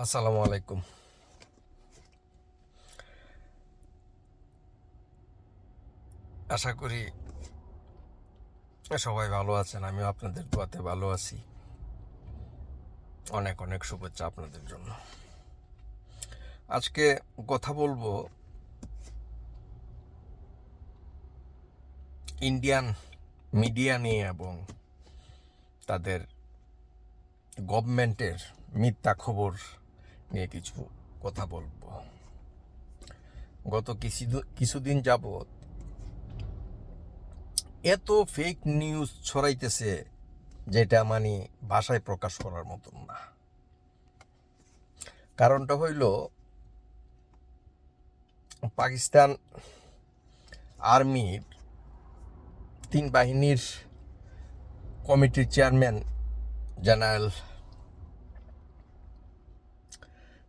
আসসালামু আলাইকুম। আশা করি সবাই ভালো আছেন, আমিও আপনাদের দোয়াতে ভালো আছি। অনেক অনেক শুভেচ্ছা আপনাদের জন্য। আজকে কথা বলব ইন্ডিয়ান মিডিয়া নিয়ে এবং তাদের গভর্নমেন্টের মিথ্যা খবর নিয়ে কিছু কথা বলব। গত কিছু কিছুদিন যাবৎ এত ফেক নিউজ ছড়াইতেছে যেটা মানে ভাষায় প্রকাশ করার মতন না। কারণটা হইল, পাকিস্তান আর্মির তিন বাহিনীর কমিটির চেয়ারম্যান জেনারেল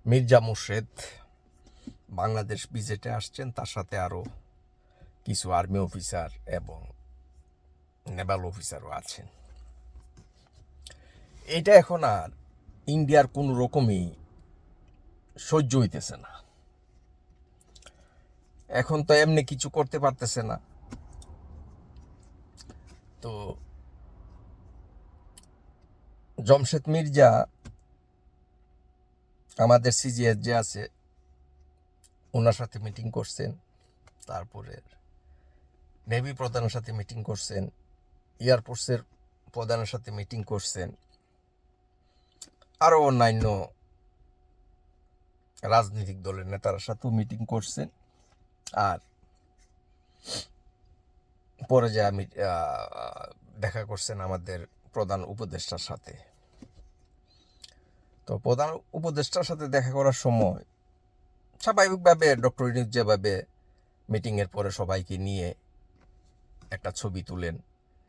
মির্জা মুর্শেদ বাংলাদেশ ভিজিটে আসছেন, তার সাথে আরও কিছু আর্মি অফিসার এবং নেভাল অফিসারও আছেন। এটা এখন আর ইন্ডিয়ার কোনো রকমই সহ্য হইতেছে না। এখন তো এমনি কিছু করতে পারতেছে না। তো জমশেদ মির্জা আমাদের সিজিএস যে আছে, ওনার সাথে মিটিং করছেন, তারপরে নেভি প্রধানের সাথে মিটিং করছেন এয়ারফোর্সের প্রধানের সাথে মিটিং করছেন আরও অন্যান্য রাজনৈতিক দলের নেতার সাথেও মিটিং করছেন, আর পরে যে দেখা করছেন আমাদের প্রধান উপদেষ্টার সাথে। তো প্রধান উপদেষ্টার সাথে দেখা করার সময় স্বাভাবিকভাবে ডক্টর ইউনুস যেভাবে মিটিংয়ের পরে সবাইকে নিয়ে একটা ছবি তুলেন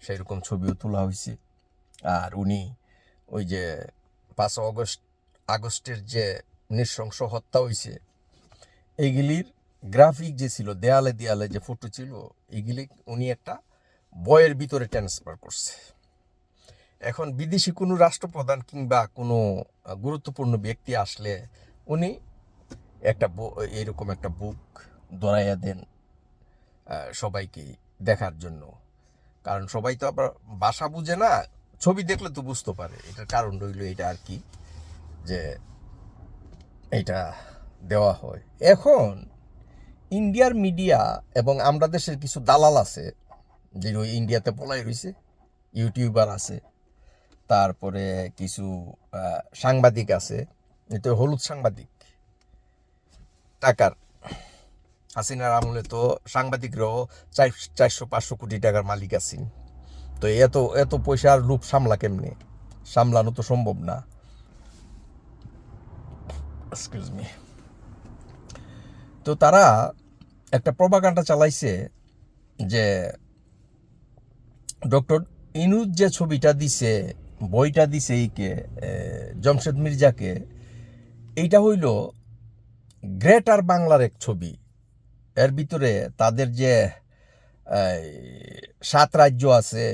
সেই রকম ছবিও তোলা হয়েছে। আর উনি ওই যে পাঁচ আগস্ট, আগস্টের যে নৃশংস হত্যা হয়েছে এইগুলির গ্রাফিক যে ছিল, দেয়ালে দেয়ালে যে ফটো ছিল, এগুলি উনি একটা বইয়ের ভিতরে ট্রান্সফার করছে। এখন বিদেশি কোনো রাষ্ট্রপ্রধান কিংবা কোনো গুরুত্বপূর্ণ ব্যক্তি আসলে উনি একটা এরকম একটা বুক দড়াইয়া দেন সবাইকে দেখার জন্য। কারণ সবাই তো আবার বাসা বুঝে না, ছবি দেখলে তো বুঝতে পারে। এটার কারণ রইল এটা আর কি, যে এটা দেওয়া হয়। এখন ইন্ডিয়ার মিডিয়া এবং আমরা দেশের কিছু দালাল আছে যে ইন্ডিয়াতে পলাই রয়েছে ইউটিউবার আছে তারপরে কিছু সাংবাদিক আছে। এটা হলুদ সাংবাদিক। টাকার। হাসিনার আমলে তো সাংবাদিকরাও চার, চারশো, পাঁচশো কোটি টাকার মালিক আছেন। তো এত এত পয়সার রূপ সামলা কেমনে? সামলানো তো সম্ভব না। তো তারা একটা প্রবাগান্ডা চালাইছে যে, ডক্টর ইনুজ যে ছবিটা দিছে বইটা দিছে এইকে জমশেদ মির্জাকে। এইটা হইল গ্রেটার বাংলার এক ছবি। এর ভিতরে তাদের যে সাত রাজ্য আছে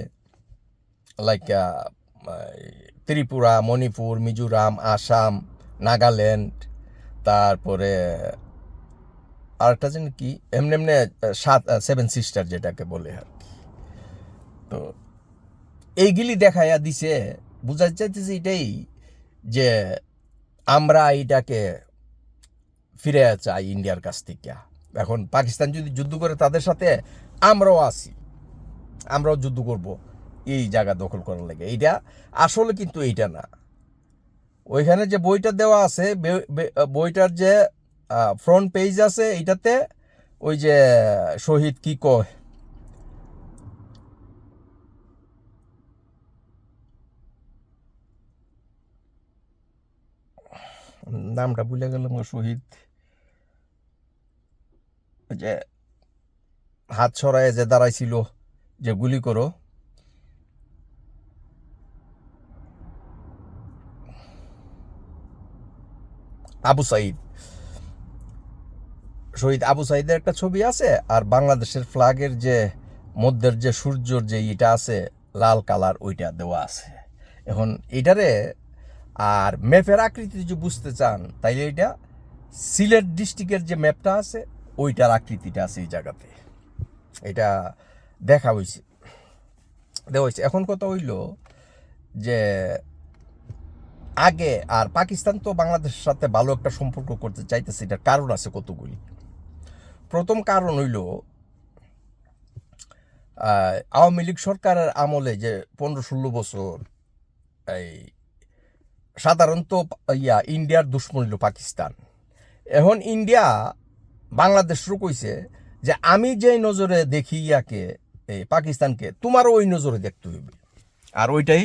লাইক ত্রিপুরা, মণিপুর, মিজোরাম, আসাম, নাগাল্যান্ড, তারপরে আরেকটা যেন কি, এমনি এমনি সাত সেভেন সিস্টার যেটাকে বলে আর কি। তো এইগুলি দেখাইয়া দিছে বুঝাতে চাইতেছে এটাই যে আমরা এটাকে ফিরে চাই ইন্ডিয়ার কাছ থেকে। এখন পাকিস্তান যদি যুদ্ধ করে তাদের সাথে, আমরাও আসি আমরাও যুদ্ধ করব এই জায়গা দখল করার লাগে। এইটা আসলে কিন্তু এইটা না। ওইখানে যে বইটা দেওয়া আছে বইটার যে ফ্রন্ট পেজ আছে, এইটাতে ওই যে শহীদ কি কয় নামটা ভুলে গেলাম শহীদ। যে হাত ছড়ায় যে দাঁড়াইছিল, যে গুলি করো। আবু সাইদ। শহীদ আবু সাইদের একটা ছবি আছে, আর বাংলাদেশের ফ্ল্যাগের যে মধ্যের যে সূর্যর যে ইটা আছে, লাল কালার ওইটা দেওয়া আছে। এখন এটারে আর ম্যাপের আকৃতি যদি বুঝতে চান, তাইলে এটা সিলেট ডিস্ট্রিক্টের যে ম্যাপটা আছে, ওইটার আকৃতিটা আছে এই জায়গাতে। এটা দেখা হয়েছে দেখা হয়েছে এখন কথা হইল যে আগে আর পাকিস্তান তো বাংলাদেশের সাথে ভালো একটা সম্পর্ক করতে চাইতেছে, এটার কারণ আছে কতগুলি? প্রথম কারণ হইল আওয়ামী লীগ সরকারের আমলে যে পনেরো ষোলো বছর এই সাধারণত, ইয়া, ইন্ডিয়ার দুশ্মন পাকিস্তান এখন ইন্ডিয়া বাংলাদেশও কইছে যে, আমি যে নজরে দেখি ইয়াকে এই পাকিস্তানকে, তোমারও ওই নজরে দেখতে হইবে আর ওইটাই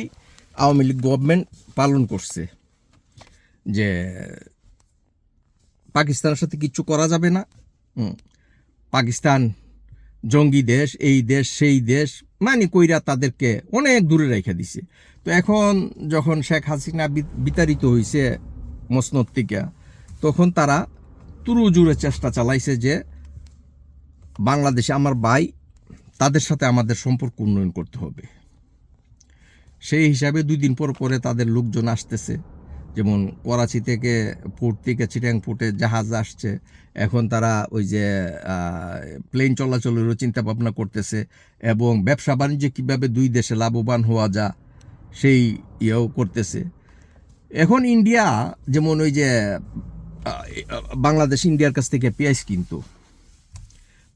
আওয়ামী লীগ গভর্নমেন্ট পালন করছে যে, পাকিস্তানের সাথে কিচ্ছু করা যাবে না। পাকিস্তান জঙ্গি দেশ, এই দেশ, সেই দেশ মানে কইরা তাদেরকে অনেক দূরে রেখে দিছে। তো এখন যখন শেখ হাসিনা বিতাড়িত হয়েছে মসনদ থেকে, তখন তারা তুরু জুড়ে চেষ্টা চালাইছে যে বাংলাদেশে আমার ভাই, তাদের সাথে আমাদের সম্পর্ক উন্নয়ন করতে হবে। সেই হিসাবে দুই দিন পর পরে তাদের লোকজন আসতেছে। যেমন করাচি থেকে পোর্ট থেকে চিটাং পোর্টে জাহাজ আসছে, এখন তারা ওই যে প্লেন চলাচলেরও চিন্তা ভাবনা করতেছে এবং ব্যবসা বাণিজ্যে কীভাবে দুই দেশে লাভবান হওয়া যা সেই ইয়েও করতেছে। এখন ইন্ডিয়া যেমন ওই যে বাংলাদেশ ইন্ডিয়ার কাছ থেকে পেঁয়াজ কিনতো।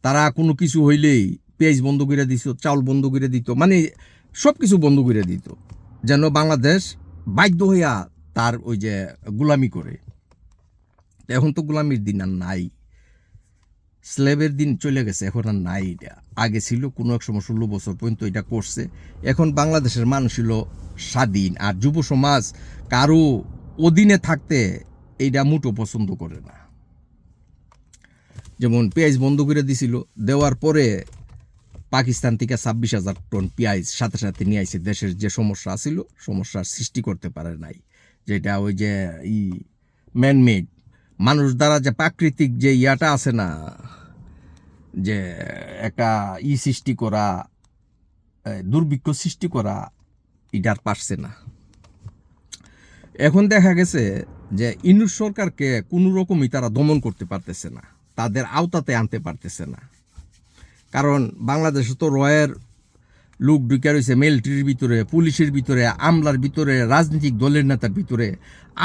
তারা কোনো কিছু হইলেই পেঁয়াজ বন্ধ করে দিত, চাউল বন্ধ করে দিত মানে সব কিছু বন্ধ করে দিত। যেন বাংলাদেশ বাধ্য হইয়া তার ওই যে গুলামি করে। এখন তো গোলামির দিন আর নাই। স্লেবের দিন চলে গেছে, এখন আর নাই এটা। আগে ছিল কোনো এক সময় ষোলো বছর পর্যন্ত এটা করছে। এখন বাংলাদেশের মানুষ ছিল স্বাধীন আর যুব সমাজ কারও অধীনে থাকতে এইটা মুটো পছন্দ করে না। যেমন পেঁয়াজ বন্ধ করে দিছিল, দেওয়ার পরে পাকিস্তান থেকে ছাব্বিশ হাজার টন পেঁয়াজ সাথে সাথে নিয়ে আইছে। দেশের যে সমস্যা ছিল, সমস্যার সৃষ্টি করতে পারে নাই। যেটা ওই যে ই ম্যানমেড মানুষ দ্বারা যে প্রাকৃতিক যে ইয়াটা আছে না, যে একটা ই সৃষ্টি করা দুর্ভিক্ষ সৃষ্টি করা, এটার পারছে না। এখন দেখা গেছে যে ইনুস সরকারকে কোনো রকমই তারা দমন করতে পারতেছে না, তাদের আওতাতে আনতে পারতেছে না। কারণ বাংলাদেশে তো রয়ের লোক ঢুকে রয়েছে মিলিটারির ভিতরে, পুলিশের ভিতরে, আমলার ভিতরে, রাজনৈতিক দলের নেতার ভিতরে।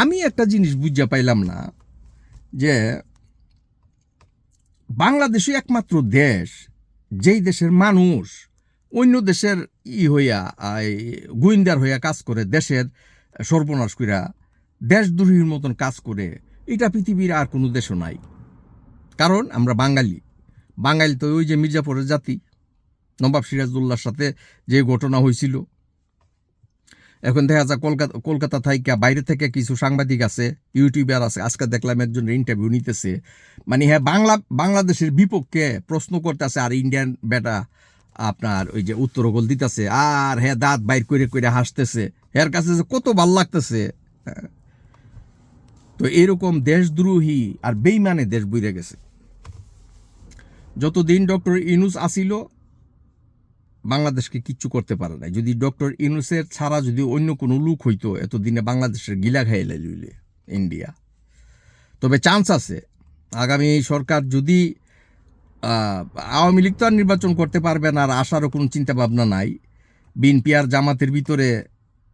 আমি একটা জিনিস বুঝা পাইলাম না, যে বাংলাদেশই একমাত্র দেশ, যেই দেশের মানুষ অন্য দেশের ই হইয়া গোয়েন্দার হইয়া কাজ করে, দেশের সর্বনাশ কইরা, দেশদ্রোহীর মতন কাজ করে, এটা পৃথিবীর আর কোনো দেশও নাই। কারণ আমরা বাঙালি। বাঙালি তো ওই যে মির্জাপুরের জাতি। নবাব সিরাজদুল্লার সাথে যে ঘটনা হয়েছিল এখন দেখা যায় কলকাতা কলকাতা থেকে বাইরে থেকে কিছু সাংবাদিক আছে, ইউটিউবার আছে, আজকে দেখলাম একজন ইন্টারভিউ নিতেছে। মানে হ্যাঁ বাংলা, বাংলাদেশের বিপক্ষে প্রশ্ন করতেছে, আর ইন্ডিয়ান বেটা আপনার ওই যে উত্তর গোল দিতেছে। আর হ্যাঁ দাঁত বাইর করে করে হাসতেছে। এর কাছে যে কত ভালো লাগতেছে। হ্যাঁ। তো এরকম দেশদ্রোহী আর বেইমানে দেশ বুঝে গেছে। যতদিন ডক্টর ইনুস আসিল বাংলাদেশকে কিচ্ছু করতে পারে না যদি ডক্টর ইনুসের ছাড়া যদি অন্য কোনো লোক হইতো, এতদিনে বাংলাদেশের গিলা খাইলে লইলে ইন্ডিয়া। তবে চান্স আছে। আগামী সরকার যদি আওয়ামী লীগ তো আর নির্বাচন করতে পারবে না, আর আসারও কোনো চিন্তা ভাবনা নাই। বিএনপি আর জামাতের ভিতরে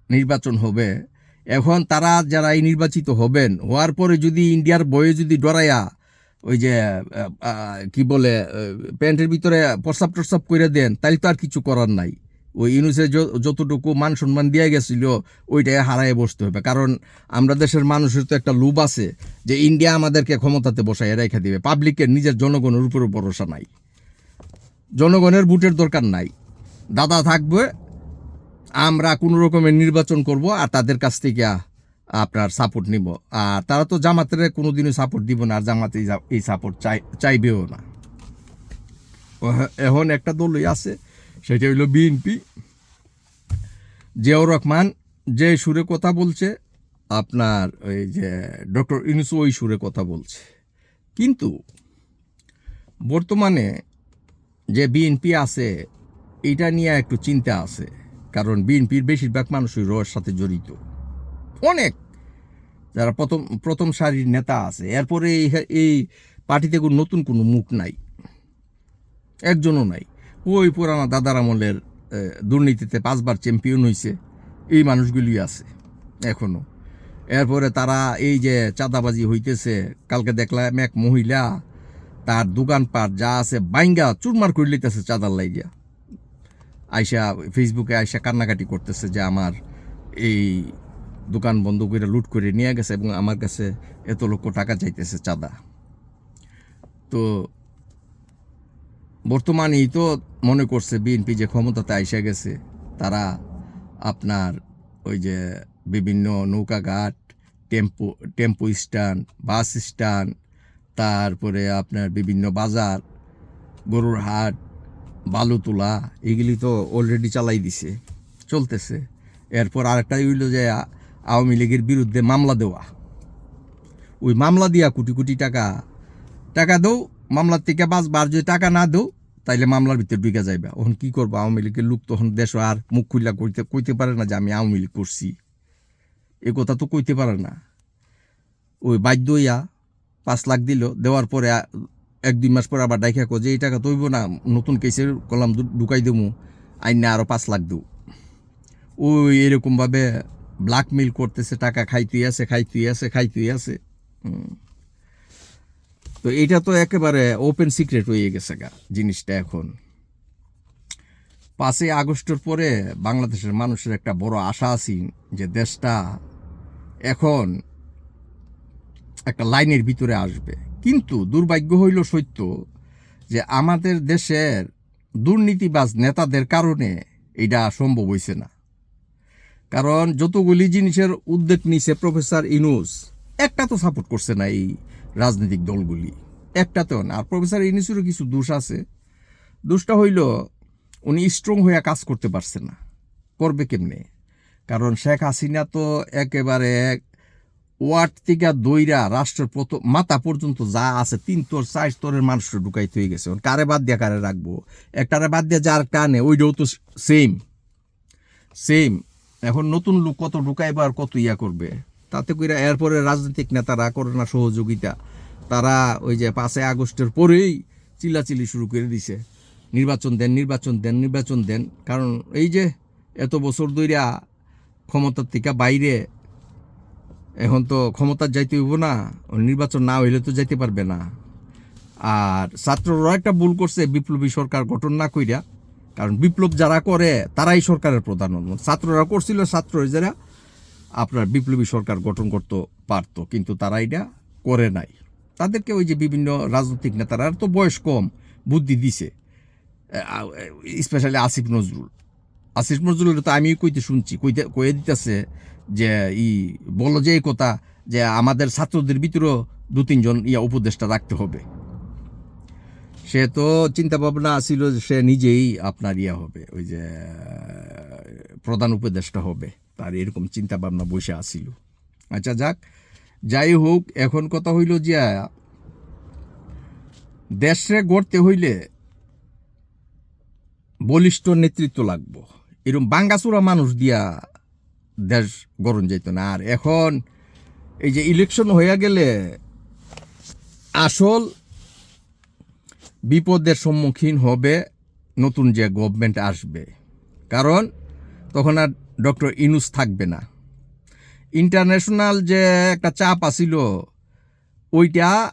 নির্বাচন হবে। এখন তারা যারা এই নির্বাচিত হবেন, হওয়ার পরে যদি ইন্ডিয়ার বয়ে যদি ডরাইয়া ওই যে কি বলে প্যান্টের ভিতরে প্রস্তাব টস্তাব করে দেন তাহলে তো আর কিছু করার নাই। ওই ইউনুসের যতটুকু মান সম্মান দিয়ে গেছিল, ওইটাই হারায় বসতে হবে। কারণ আমরা দেশের মানুষের তো একটা লোভ আছে যে ইন্ডিয়া আমাদেরকে ক্ষমতাতে বসায় রেখে দিবে। পাবলিকের নিজের জনগণের উপরে ভরসা নাই। জনগণের ভোটের দরকার নাই। দাদা থাকবে, আমরা কোনো রকমের নির্বাচন করব আর তাদের কাছ থেকে আপনার সাপোর্ট নিব। আর তারা তো জামাতের কোনোদিনও সাপোর্ট দিব না, আর জামাতে এই সাপোর্ট চাই চাইবেও না। এখন একটা দলই আছে, সেটা হইল বিএনপি। জিয়াউর রহমান যে সুরে কথা বলছে, আপনার ওই যে ডক্টর ইনুসু ওই সুরে কথা বলছে। কিন্তু বর্তমানে যে বিএনপি আছে এটা নিয়ে একটু চিন্তা আছে। কারণ বিএনপির বেশিরভাগ মানুষই রয়ের সাথে জড়িত। অনেক। যারা প্রথম প্রথম সারির নেতা আছে, এরপরে এই পার্টিতে কোনো নতুন কোনো মুখ নাই, একজনও নাই। ওই পুরানা দাদার আমলের দুর্নীতিতে পাঁচবার চ্যাম্পিয়ন হয়েছে এই মানুষগুলি আছে এখনও এরপরে তারা এই যে চাঁদাবাজি হইতেছে, কালকে দেখলাম এক মহিলা, তার দোকানপাট যা আছে বাইঙ্গা চুরমার করে লইতেছে চাঁদার লাইগা। আইসা ফেসবুকে আইসা কান্নাকাটি করতেছে যে আমার এই দোকান বন্ধ করে লুট করে নিয়ে গেছে এবং আমার কাছে এত লক্ষ টাকা চাইতেছে চাঁদা। তো বর্তমানেই তো মনে করছে বিএনপি যে ক্ষমতাতে আইসে গেছে, তারা আপনার ওই যে বিভিন্ন নৌকাঘাট tempo tempo stand, bus stand, তারপরে আপনার বিভিন্ন বাজার, গরুর হাট, বালু তোলা, এগুলি তো অলরেডি চালাই দিছে, চলতেছে। এরপর আরেকটা হইল যে আওয়ামী লীগের বিরুদ্ধে মামলা দেওয়া। ওই মামলা দিয়া কোটি কোটি টাকা টাকা দৌ মামলার থেকে বাঁচবার যদি টাকা না দৌ তাইলে মামলার ভিতরে ঢুকে যাইবা। তখন কী করব? আওয়ামী লীগের লোক তখন দেশ আর মুখ খুললা কইতে কইতে পারে না যে আমি আওয়ামী লীগ করছি। এ কথা তো কইতে পারে না। ওই বাধ্য হইয়া পাঁচ লাখ দিল, দেওয়ার পরে এক দুই মাস পরে আবার ডাইকা কো যে এই টাকা তৈব না, নতুন কেসের কলাম ঢুকাই দেবো, আইনে আরও পাঁচ লাখ দেবো ওই এরকমভাবে ব্ল্যাকমেল করতেছে, টাকা খাইতেই আছে খাইতেই আছে খাইতেই আছে। তো এটা তো একেবারে ওপেন সিক্রেট হয়ে গেছে গা, জিনিসটা এখন। পাঁচই আগস্টের পরে বাংলাদেশের মানুষের একটা বড় আশা আছে যে দেশটা এখন একটা লাইনের ভিতরে আসবে। কিন্তু দুর্ভাগ্য হইল সত্য যে আমাদের দেশের দুর্নীতিবাজ নেতাদের কারণে এটা সম্ভব হইছে না। কারণ যতগুলি জিনিসের উদ্যোগ নিছে প্রফেসর ইনুস, একটা তো সাপোর্ট করছে না এই রাজনৈতিক দলগুলি। একটাতেও না। আর প্রফেসর ইনুসেরও কিছু দোষ আছে। দোষটা হইল, উনি স্ট্রং হয়ে কাজ করতে পারছে না। করবে কেমনে? কারণ শেখ হাসিনা তো একেবারে ওয়ার্ড থেকে দইরা রাষ্ট্রের প্রথম মাথা পর্যন্ত যা আছে, তিন তোর, চার স্তরের মানুষের ঢুকাইতে হয়ে গেছে। কারে বাদ দিয়া কারে রাখব? একটারে বাদ দিয়ে যার কানে ওইটাও তো সেম সেম এখন নতুন লোক কত ঢুকাইবার কত ইয়া করবে? তাতে কইরা এরপরে রাজনৈতিক নেতারা করে না সহযোগিতা। তারা ওই যে পাঁচই আগস্টের পরেই চিল্লাচিল্লি শুরু করে দিছে। নির্বাচন দেন নির্বাচন দেন নির্বাচন দেন। কারণ এই যে এত বছর ধইরা ক্ষমতার থেকে বাইরে এখন তো ক্ষমতার যাইতে হইব না, নির্বাচন না হইলে তো যাইতে পারবে না। আর ছাত্ররা একটা ভুল করছে, বিপ্লবী সরকার গঠন না কইরা। কারণ বিপ্লব যারা করে, তারাই সরকারের প্রধান ছাত্ররা করছিল, ছাত্র যারা আপনার বিপ্লবী সরকার গঠন করতে পারতো, কিন্তু তারা এটা করে নাই। তাদেরকে ওই যে বিভিন্ন রাজনৈতিক নেতারা তো বয়স কম, বুদ্ধি দিছে। স্পেশালি আসিফ নজরুল। আসিফ নজরুল তো আমি কইতে শুনছি, কইতে কয়ে দিতেছে যে ই বলো যে এই কথা, যে আমাদের ছাত্রদের ভিতরেও দু তিনজন ইয়া উপদেষ্টা রাখতে হবে। সে তো চিন্তা ভাবনা ছিল সে নিজেই আপনার ইয়া হবে, ওই যে, প্রধান উপদেষ্টা হবে। তার এরকম চিন্তা ভাবনা বসে আসিল আচ্ছা যাক। যাই হোক, এখন কথা হইল যে, দেশে গড়তে হইলে বলিষ্ঠ নেতৃত্ব লাগবো। এরকম বাঙ্গাসুরা মানুষ দিয়া দেশ গরম যাইত না। আর এখন এই যে ইলেকশন হয়ে গেলে আসল বিপদের সম্মুখীন হবে নতুন যে গভর্নমেন্ট আসবে। কারণ তখন আর ডক্টর ইনুস থাকবে না। ইন্টারন্যাশনাল যে একটা চাপ আসিল ওইটা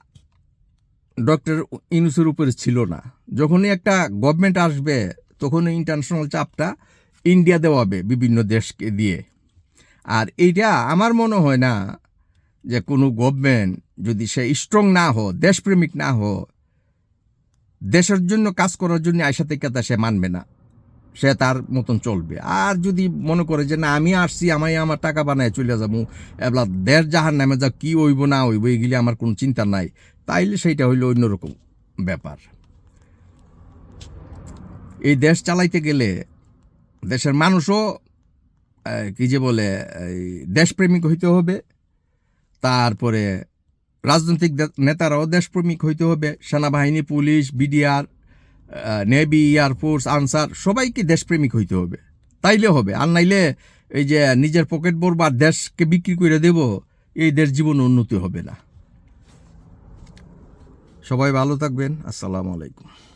ডক্টর ইনুসের উপরে ছিল না। যখনই একটা গভর্নমেন্ট আসবে তখন ইন্টারন্যাশনাল চাপটা ইন্ডিয়া দেওয়াবে বিভিন্ন দেশকে দিয়ে। আর এইটা আমার মনে হয় না যে কোনো গভর্নমেন্ট যদি সে স্ট্রং না হো দেশপ্রেমিক না হো দেশের জন্য কাজ করার জন্য আয়সা থেকে সে মানবে না। সে তার মতন চলবে। আর যদি মনে করে যে, না, আমি আসছি আমি আমার টাকা বানায় চলে যাব, এবার দেশ জাহার নামে যা কি হইব, না হইব, এগুলি আমার কোনো চিন্তা নাই। তাইলে সেইটা হইল অন্যরকম ব্যাপার। এই দেশ চালাইতে গেলে দেশের মানুষও কি যে বলে দেশপ্রেমিক হইতে হবে। তারপরে রাজনৈতিক নেতারাও দেশপ্রেমিক হইতে হবে। সেনাবাহিনী, police, BDR navy air force Ansar, সবাইকে দেশপ্রেমিক হইতে হবে। তাইলে হবে। আর নাইলে এই যে নিজের পকেট বা দেশকে বিক্রি করে দেব, এই দেশ জীবন উন্নতি হবে না। সবাই ভালো থাকবেন। আসসালামু আলাইকুম।